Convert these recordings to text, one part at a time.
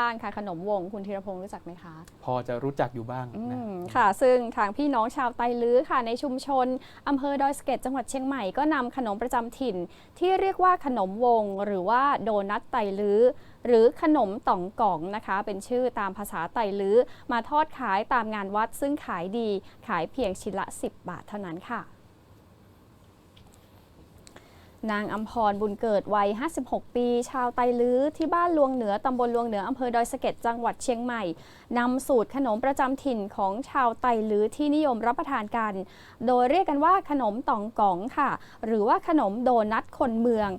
บ้างค่ะขนมวงคุณธีรพงศ์รู้จักไหมคะ พอจะรู้จักอยู่บ้างอืนะมค่ะ ซึ่งทางพี่น้องชาวไตลื้อค่ะ ในชุมชนอำเภอดอยสะเก็ดจังหวัดเชียงใหม่ก็นำขนมประจำถิ่น ที่เรียกว่าขนมวง หรือว่าโดนัทไตลื้อหรือขนมต่องก๋องนะคะ เป็นชื่อตามภาษาไตลื้อมาทอดขายตามงานวัดซึ่งขายดีขายเพียงชิ้นละ 10 บาทเท่านั้นค่ะ นางอัมพรบุญเกิดวัย 56 ปี ชาวไตลื้อที่บ้านลวงเหนือตำบลลวงเหนืออำเภอดอยสะเก็ดจังหวัดเชียงใหม่นำสูตรขนมประจำถิ่นของชาวไตลื้อที่นิยมรับประทานกัน โดยเรียกกันว่าขนมตองก๋องค่ะ หรือว่าขนมโดนัทคนเมือง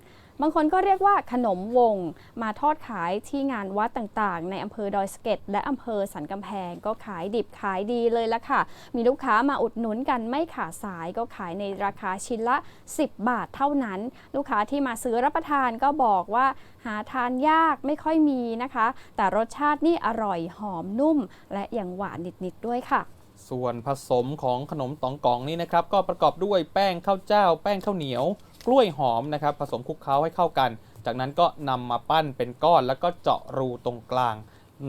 บางคนก็เรียกว่าขนมวง มาทอดขายที่งานวัดต่างๆ ในอำเภอดอยสะเก็ดและอำเภอสันกำแพงก็ขายดิบขายดีเลยละค่ะ มีลูกค้ามาอุดหนุนกันไม่ขาดสายก็ขายในราคาชิ้นละ 10 บาทเท่านั้น ลูกค้าที่มาซื้อรับประทานก็บอกว่าหาทานยากไม่ค่อยมีนะคะ แต่รสชาตินี่อร่อยหอมนุ่ม และยังหวานนิดๆด้วยค่ะส่วนผสมของขนมตองกองนี่นะครับ ก็ประกอบด้วยแป้งข้าวเจ้า แป้งข้าวเหนียว กล้วยหอมนะครับผสมคลุกเคล้าให้เข้ากัน จากนั้นก็นำมาปั้นเป็นก้อน แล้วก็เจาะรูตรงกลาง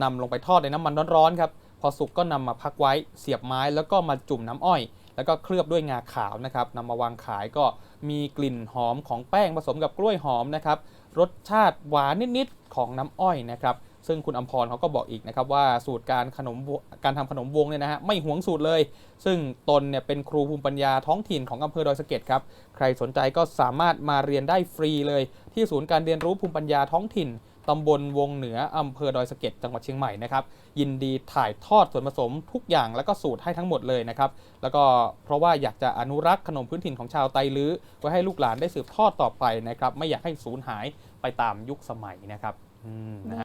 นำลงไปทอดในน้ำมันร้อนๆครับพอสุกก็นำมาพักไว้เสียบไม้แล้วก็มาจุ่มน้ำอ้อย แล้วก็เคลือบด้วยงาขาวนะครับนำมาวางขายก็มีกลิ่นหอมของแป้งผสมกับกล้วยหอมนะครับรสชาติหวานนิดๆของน้ำอ้อยนะครับ ซึ่งคุณอมพรเขาก็บอกอีกนะครับว่าสูตรการขนมการทำขนมวงเนี่ยนะฮะไม่หวงสูตรเลย ซึ่งตนเนี่ยเป็นครูภูมิปัญญาท้องถิ่นของอำเภอดอยสะเก็ดครับใครสนใจก็สามารถมาเรียนได้ฟรีเลย ที่ศูนย์การเรียนรู้ภูมิปัญญาท้องถิ่นตำบลวงเหนืออำเภอดอยสะเก็ดจังหวัดเชียงใหม่นะครับยินดีถ่ายทอดส่วนผสมทุกอย่างแล้วก็สูตรให้ทั้งหมดเลยนะครับแล้วก็เพราะว่าอยากจะอนุรักษ์ขนมพื้นถิ่นของชาวไตลื้อไว้ให้ลูกหลานได้สืบทอดต่อไปนะครับไม่อยากให้สูญหายไปตามยุคสมัยนะครับอืมนะ